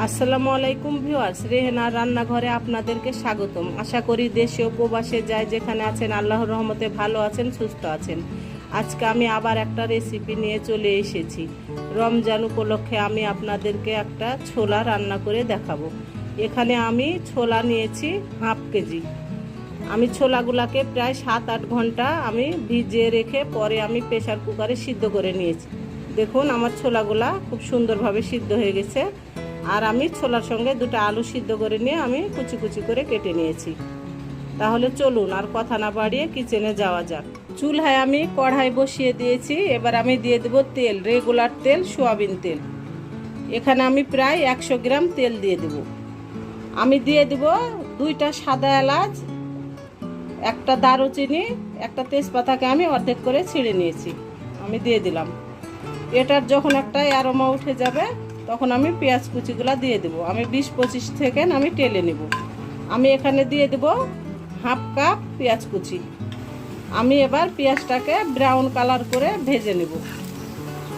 আসসালামু আলাইকুম ভিউয়ার্স, রেহেনা রান্নাঘরে আপনাদেরকে স্বাগতম। আশা করি দেশে ও প্রবাসে যায় যেখানে আছেন, আল্লাহর রহমতে ভালো আছেন, সুস্থ আছেন। আজকে আমি আবার একটা রেসিপি নিয়ে চলে এসেছি। রমজান উপলক্ষে আমি আপনাদেরকে একটা ছোলা রান্না করে দেখাবো। এখানে আমি ছোলা নিয়েছি হাফ কেজি। আমি ছোলাগুলাকে প্রায় সাত আট ঘণ্টা আমি ভিজিয়ে রেখে পরে আমি প্রেশার কুকারে সিদ্ধ করে নিয়েছি। দেখুন, আমার ছোলাগুলা খুব সুন্দরভাবে সিদ্ধ হয়ে গেছে। আর আমি ছোলার সঙ্গে দুটো আলু সিদ্ধ করে নিয়ে আমি কুচি কুচি করে কেটে নিয়েছি। তাহলে চলুন আর কথা না বাড়িয়ে কিচেনে যাওয়া যাক। চুলহায় আমি কড়াই বসিয়ে দিয়েছি, এবার আমি দিয়ে দেবো তেল রেগুলার তেল, সোয়াবিন তেল। এখানে আমি প্রায় একশো গ্রাম তেল দিয়ে দেব। আমি দিয়ে দেব দুইটা সাদা এলাচ, একটা দারুচিনি, একটা তেজপাতাকে আমি অর্ধেক করে ছিঁড়ে নিয়েছি। আমি দিয়ে দিলাম। এটার যখন একটা অ্যারোমা উঠে যাবে তখন আমি পেঁয়াজ কুচিগুলো দিয়ে দেবো। আমি বিশ পঁচিশ থেকে আমি টেলে নেব। আমি এখানে দিয়ে দেব হাফ কাপ পেঁয়াজ কুচি। আমি এবার পেঁয়াজটাকে ব্রাউন কালার করে ভেজে নেব।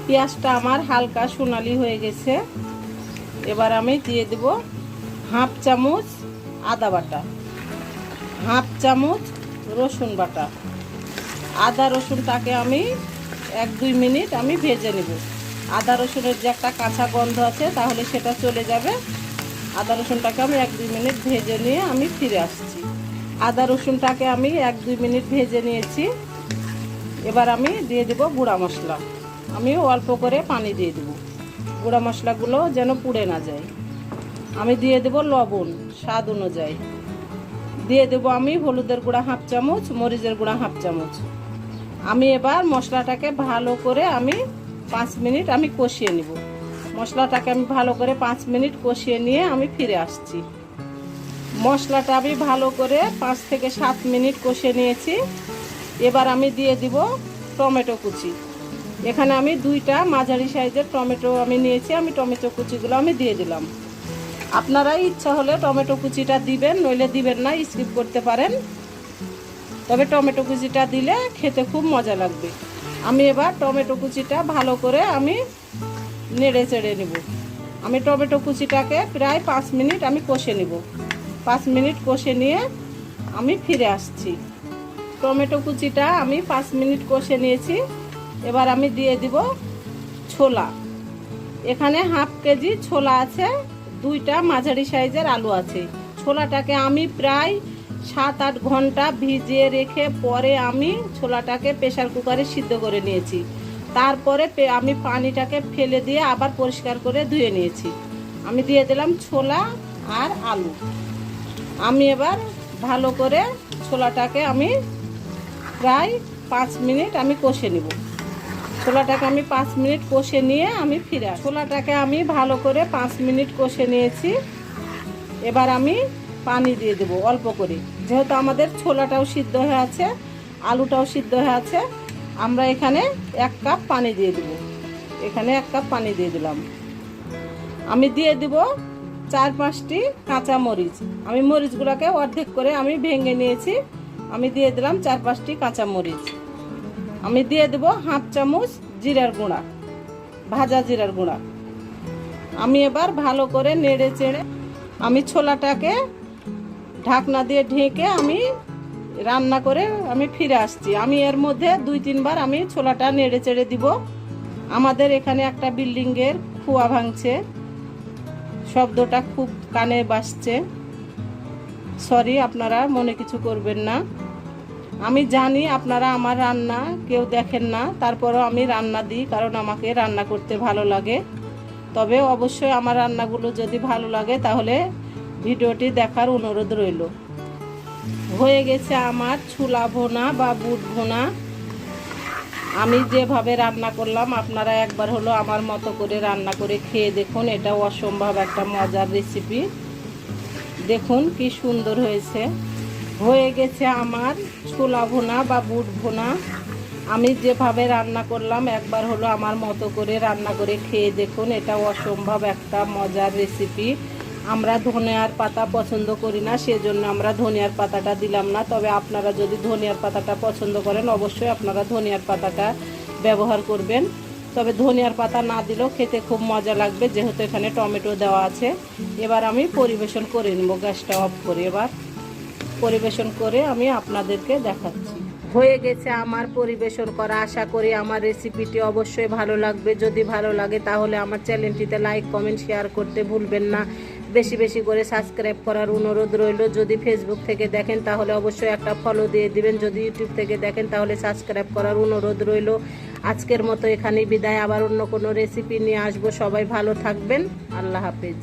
পেঁয়াজটা আমার হালকা সোনালি হয়ে গেছে। এবার আমি দিয়ে দেব হাফ চামচ আদা বাটা। হাফ চামচ রসুন বাটা। আদা রসুনটাকে আমি এক দুই মিনিট আমি ভেজে নেব। আদা রসুনের যে একটা কাঁচা গন্ধ আছে, তাহলে সেটা চলে যাবে। আদা রসুনটাকে আমি এক দুই মিনিট ভেজে নিয়ে আমি ফিরে আসছি। আদা রসুনটাকে আমি এক দুই মিনিট ভেজে নিয়েছি। এবার আমি দিয়ে দেব গুঁড়া মশলা। আমি অল্প করে পানি দিয়ে দেব। গুঁড়া মশলাগুলো যেন পুড়ে না যায়। আমি দিয়ে দেব লবণ, স্বাদ অনুযায়ী। দিয়ে দেবো আমি হলুদের গুঁড়া হাফ চামচ, মরিচের গুঁড়া হাফ চামচ। আমি এবার মশলাটাকে ভালো করে আমি পাঁচ মিনিট আমি কষিয়ে নিব। মশলাটাকে আমি ভালো করে পাঁচ মিনিট কষিয়ে নিয়ে আমি ফিরে আসছি। মশলাটা আমি ভালো করে পাঁচ থেকে সাত মিনিট কষিয়ে নিয়েছি। এবার আমি দিয়ে দিব টমেটো কুচি। এখানে আমি দুইটা মাঝারি সাইজের টমেটো আমি নিয়েছি, আমি টমেটো কুচিগুলো আমি দিয়ে দিলাম। আপনারা ইচ্ছা হলে টমেটো কুচিটা দিবেন, নইলে দিবেন না, স্কিপ করতে পারেন। তবে টমেটো কুচিটা দিলে খেতে খুব মজা লাগবে। আমি এবার টমেটো কুচিটা ভালো করে আমি নেড়ে চেড়ে নেব। আমি টমেটো কুচিটাকে প্রায় পাঁচ মিনিট আমি কষে নেব। পাঁচ মিনিট কষে নিয়ে আমি ফিরে আসছি। টমেটো কুচিটা আমি পাঁচ মিনিট কষে নিয়েছি। এবার আমি দিয়ে দিব ছোলা। এখানে হাফ কেজি ছোলা আছে, দুইটা মাঝারি সাইজের আলু আছে। ছোলাটাকে আমি প্রায় সাত আট ঘণ্টা ভিজিয়ে রেখে পরে আমি ছোলাটাকে প্রেশার কুকারে সিদ্ধ করে নিয়েছি। তারপরে আমি পানিটাকে ফেলে দিয়ে আবার পরিষ্কার করে ধুয়ে নিয়েছি। আমি দিয়ে দিলাম ছোলা আর আলু। আমি এবার ভালো করে ছোলাটাকে আমি প্রায় পাঁচ মিনিট আমি কষে নেব। ছোলাটাকে আমি পাঁচ মিনিট কষে নিয়ে আমি ফিরে ছোলাটাকে আমি ভালো করে পাঁচ মিনিট কষে নিয়েছি। এবার আমি পানি দিয়ে দেবো অল্প করে। যেহেতু আমাদের ছোলাটাও সিদ্ধ হয়ে আছে, আলুটাও সিদ্ধ হয়ে আছে, আমরা এখানে এক কাপ পানি দিয়ে দেব। এখানে এক কাপ পানি দিয়ে দিলাম। আমি দিয়ে দিব চার পাঁচটি কাঁচা মরিচ। আমি মরিচগুলোকে অর্ধেক করে আমি ভেঙে নিয়েছি। আমি দিয়ে দিলাম চার পাঁচটি কাঁচা মরিচ। আমি দিয়ে দেব হাফ চামচ জিরার গুঁড়া, ভাজা জিরার গুঁড়া। আমি এবার ভালো করে নেড়ে চেড়ে আমি ছোলাটাকে ঢাকনা দিয়ে ঢেকে আমি রান্না করে আমি ফিরে আসছি। আমি এর মধ্যে দুই, তিনবার আমি ছোলাটা নেড়ে চেড়ে দিব। আমাদের এখানে একটা বিল্ডিংয়ের খুয়া ভাঙছে। শব্দটা খুব কানে বাসছে সরি আপনারা মনে কিছু করবেন না। আমি জানি আপনারা আমার রান্না কেউ দেখেন না, তারপরও আমি রান্না দিই কারণ আমাকে রান্না করতে ভালো লাগে। তবে অবশ্যই আমার রান্নাগুলো যদি ভালো লাগে তাহলে ভিডিওটি দেখার অনুরোধ রইল। হয়ে গেছে আমার ছুলা ভোনা বা বুট ভোনা। আমি যেভাবে রান্না করলাম, আপনারা একবার হলো আমার মতো করে রান্না করে খেয়ে দেখুন, এটা অসম্ভব একটা মজার রেসিপি দেখুন কি সুন্দর হয়েছে। হয়ে গেছে আমার ছোলা ভোনা বা বুট ভোনা। আমি যেভাবে রান্না করলাম, একবার হলো আমার মতো করে রান্না করে খেয়ে দেখুন, এটা অসম্ভব একটা মজার রেসিপি আমরা ধনিয়ার পাতা পছন্দ করি না, সেজন্য আমরা ধনিয়ার পাতাটা দিলাম না। তবে আপনারা যদি ধনিয়ার পাতাটা পছন্দ করেন, অবশ্যই আপনারা ধনিয়ার পাতাটা ব্যবহার করবেন। তবে ধনিয়ার পাতা না দিলেও খেতে খুব মজা লাগবে, যেহেতু এখানে টমেটো দেওয়া আছে। এবার আমি পরিবেশন করে নেব, গ্যাসটা অফ করে এবার। পরিবেশন করে আমি আপনাদেরকে দেখাচ্ছি। হয়ে গেছে আমার পরিবেশন করা। আশা করি আমার রেসিপিটি অবশ্যই ভালো লাগবে। যদি ভালো লাগে তাহলে আমার চ্যানেলটিতে লাইক, কমেন্ট, শেয়ার করতে ভুলবেন না। বেশি বেশি করে সাবস্ক্রাইব করার অনুরোধ রইল। যদি ফেসবুক থেকে দেখেন, তাহলে অবশ্যই একটা ফলো দিয়ে দিবেন। যদি ইউটিউব থেকে দেখেন, তাহলে সাবস্ক্রাইব করার অনুরোধ রইল। আজকের মতো এখানেই বিদায়। আবার অন্য কোনো রেসিপি নিয়ে আসব। সবাই ভালো থাকবেন। আল্লাহ হাফেজ।